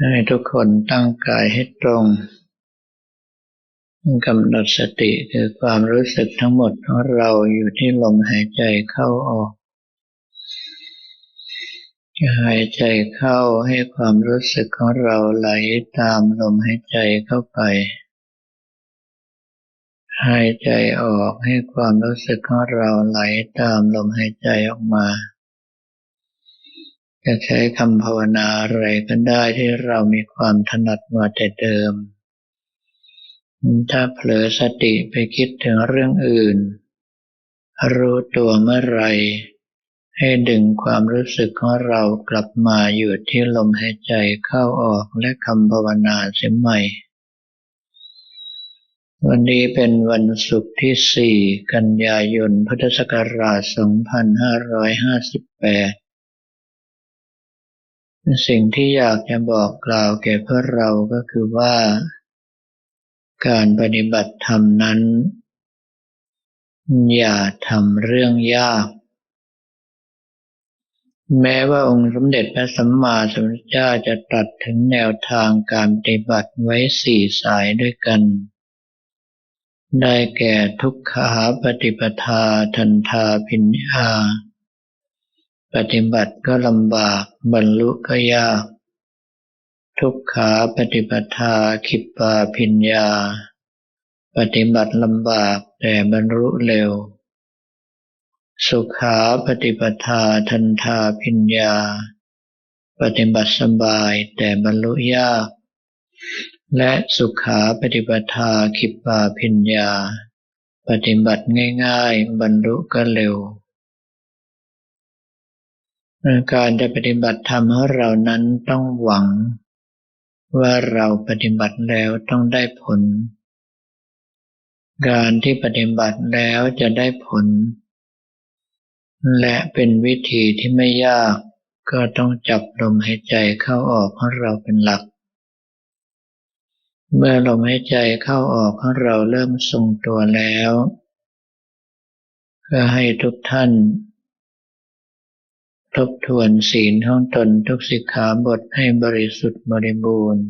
ให้ทุกคนตั้งกายให้ตรงกำหนดสติคือความรู้สึกทั้งหมดของเราอยู่ที่ลมหายใจเข้าออกหายใจเข้าให้ความรู้สึกของเราไหลตามลมหายใจเข้าไป หายใจออกให้ความรู้สึกของเราไหลตามลมหายใจออกมา จะใช้คำภาวนาอะไรก็ได้ที่เรามีความถนัดมาแต่เดิม ถ้าเผลอสติไปคิดถึงเรื่องอื่น รู้ตัวเมื่อไร ให้ดึงความรู้สึกของเรากลับมาอยู่ที่ลมหายใจเข้าออกและคำภาวนาเสียใหม่ วันนี้เป็นวันศุกร์ที่ 4 กันยายน พุทธศักราช 2558 สิ่งที่อยากจะบอกกล่าวแก่พวกเราก็คือว่า การปฏิบัติธรรมนั้น อย่าทำเรื่องยาก แม้ว่าองค์สมเด็จพระสัมมาสัมพุทธเจ้าจะตรัสถึงแนวทางการปฏิบัติไว้สี่สายด้วยกัน ได้แก่ทุกขาปฏิปทาทันทาพิญญา ปฏิบัติก็ลำบากบรรลุก็ยาก ทุกขาปฏิปทาขิปปาพิญญา ปฏิบัติลำบากแต่บรรลุเร็ว สุขาปฏิปทาทันทาพิญญา ปฏิบัติสบายแต่บรรลุยาก และสุขาปฏิปทาขิปปาพิญญา ปฏิบัติง่ายๆ บรรลุก็เร็ว การจะปฏิบัติธรรมของเรานั้นต้องหวัง ว่าเราปฏิบัติแล้วต้องได้ผล การที่ปฏิบัติแล้วจะได้ผล และเป็นวิธีที่ไม่ยากก็ต้องจับลมหายใจเข้าออกของเราเป็นหลัก เมื่อลมหายใจเข้าออกของเราเริ่มทรงตัวแล้ว ก็ให้ทุกท่าน ทบทวนศีลของตนทุกสิกขาบทให้บริสุทธิ์บริบูรณ์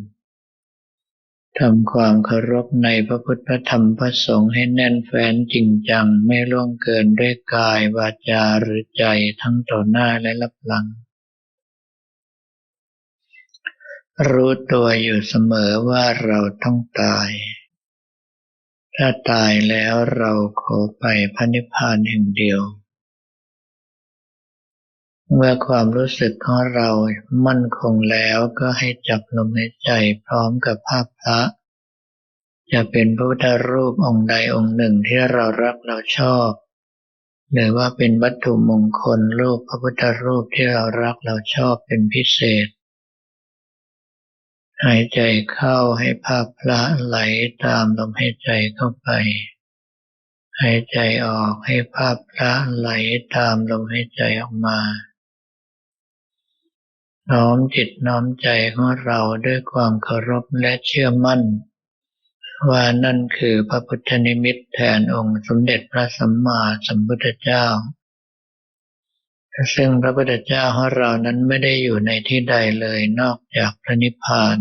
ทำความเคารพในพระพุทธธรรมพระสงฆ์ให้แน่นแฟ้นจริงจังไม่ล่วงเกินด้วยกายวาจาหรือใจทั้งต่อหน้าและรับหลัง รู้ตัวอยู่เสมอว่าเราต้องตาย ถ้าตายแล้วเราขอไปพระนิพพานแห่งเดียว เมื่อความรู้สึกของเรามั่นคงแล้วก็ให้จับลมหายใจพร้อมกับภาพพระ จะเป็นพระพุทธรูปองค์ใดองค์หนึ่งที่เรารักเราชอบ หรือว่าเป็นวัตถุมงคลรูปพระพุทธรูปที่เรารักเราชอบเป็นพิเศษ หายใจเข้าให้ภาพพระไหลตามลมหายใจเข้าไปหายใจออกให้ภาพพระไหลตามลมหายใจออกมา น้อมจิตน้อมใจของเราด้วยความเคารพและเชื่อมั่น ว่านั่นคือพระพุทธนิมิตแทนองค์สมเด็จพระสัมมาสัมพุทธเจ้า ซึ่งพระพุทธเจ้าของเรานั้นไม่ได้อยู่ในที่ใดเลยนอกจากพระนิพพาน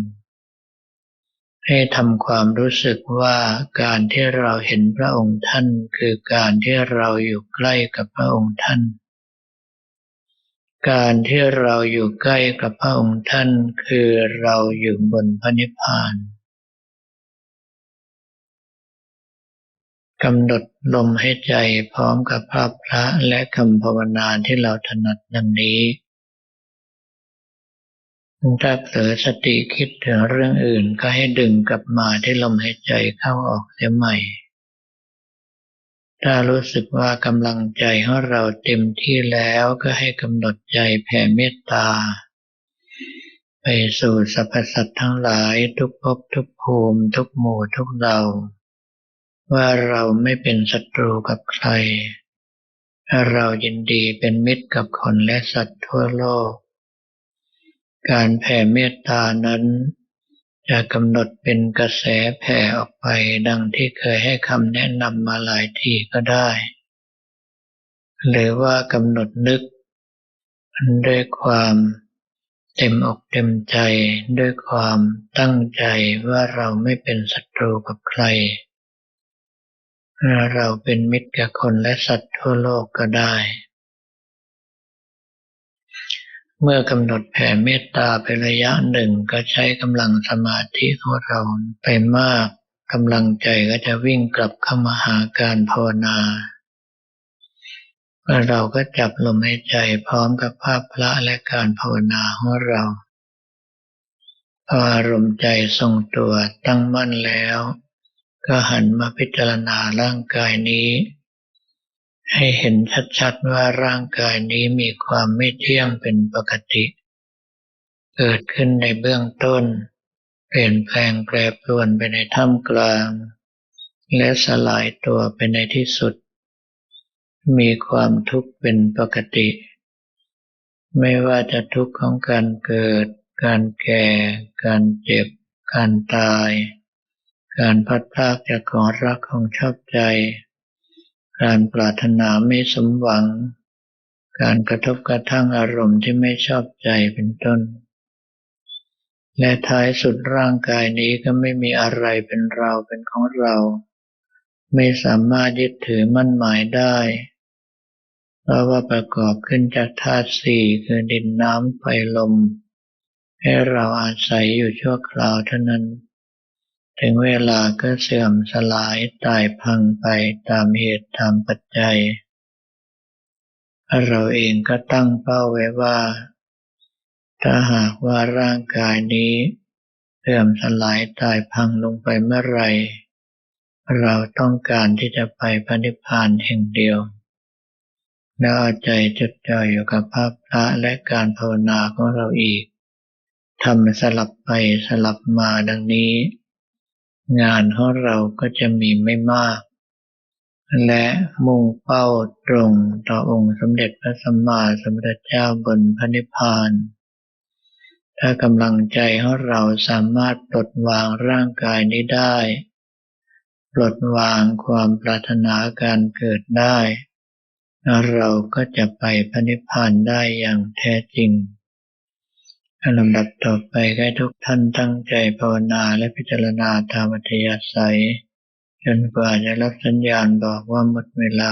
ให้ทำความรู้สึกว่าการที่เราเห็นพระองค์ท่าน คือการที่เราอยู่ใกล้กับพระองค์ท่าน การที่เราอยู่ใกล้กับพระองค์ท่านคือเราอยู่บนพระนิพพานกำหนดลมให้ใจพร้อมกับภาพพระและคำภาวนาที่เราถนัดดังนี้ถ้าเผลอสติคิดถึงเรื่องอื่นก็ให้ดึงกลับมาที่ลมหายใจเข้าออกเสียใหม่ ถ้ารู้สึกว่ากำลังใจของเราเต็มที่แล้วก็ให้กำหนดใจแผ่เมตตา ไปสู่สรรพสัตว์ทั้งหลายทุกภพทุกภูมิ ทุกหมู่ทุกเรา ว่าเราไม่เป็นศัตรูกับใคร เรายินดีเป็นมิตรกับคนและสัตว์ทั่วโลก การแผ่เมตตานั้น จะกำหนดเป็นกระแสแผ่ออกไปดังที่เคยให้คำแนะนำมาหลายทีก็ได้ หรือว่ากำหนดนึก ด้วยความเต็มอกเต็มใจด้วยความตั้งใจว่าเราไม่เป็นศัตรูกับใคร เราเป็นมิตรกับคนและสัตว์ทั่วโลกก็ได้ เมื่อกำหนดแผ่เมตตาไประยะหนึ่งก็ใช้กำลังสมาธิของเราไปมากกำลังใจก็จะวิ่งกลับเข้ามาหาการภาวนาเราก็จับลมหายใจพร้อมกับภาพพระและการภาวนาของเราพออารมณ์ใจทรงตัวตั้งมั่นแล้ว ก็หันมาพิจารณาร่างกายนี้ ให้เห็นชัดๆว่าร่างกายนี้มีความไม่เที่ยงเป็นปกติ เกิดขึ้นในเบื้องต้น เปลี่ยนแปลงแปรปรวนไปในท่ามกลาง และสลายตัวไปในที่สุด มีความทุกข์เป็นปกติ ไม่ว่าจะทุกข์ของการเกิด การแก่ การเจ็บ การตาย การพัดพากจากของรักของชอบใจ การปรารถนาไม่สมหวัง การกระทบกระทั่งอารมณ์ที่ไม่ชอบใจเป็นต้น และท้ายสุดร่างกายนี้ก็ไม่มีอะไรเป็นเราเป็นของเรา ไม่สามารถยึดถือมั่นหมายได้ เพราะว่าประกอบขึ้นจากธาตุสี่คือดินน้ำไฟลม ให้เราอาศัยอยู่ชั่วคราวเท่านั้น ถึงเวลาก็เสื่อมสลายตายพังไปตามเหตุตามปัจจัย เราเองก็ตั้งเป้าไว้ว่า ถ้าหากว่าร่างกายนี้ เสื่อมสลายตายพังลงไปเมื่อไร เราต้องการที่จะไปพระนิพพานแห่งเดียวแล้วเอาใจจดจ่ออยู่กับภาพพระและการภาวนาของเราอีกทำสลับไปสลับมาดังนี้ งานของเราก็จะมีไม่มาก และมุ่งเป้าตรงต่อองค์สมเด็จพระสัมมาสัมพุทธเจ้าบนพระนิพพาน ถ้ากำลังใจของเราสามารถปลดวางร่างกายนี้ได้ ปลดวางความปรารถนาการเกิดได้ เราก็จะไปพระนิพพานได้อย่างแท้จริง ลำดับต่อไปให้ทุกท่านตั้งใจภาวนาและพิจารณาธรรมทยาศัย จนกว่าจะรับสัญญาณบอกว่าหมดเวลา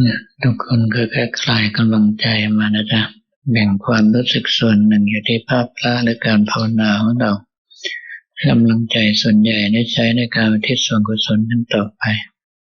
เนี่ยทุกคนก็แค่คลายกำลังใจมานะจ๊ะแบ่งความรู้สึกส่วนหนึ่งอยู่ที่ภาพพระและการภาวนาของเรากำลังใจส่วนใหญ่ได้ใช้ในการทิศส่วนกุศลนั้นต่อไป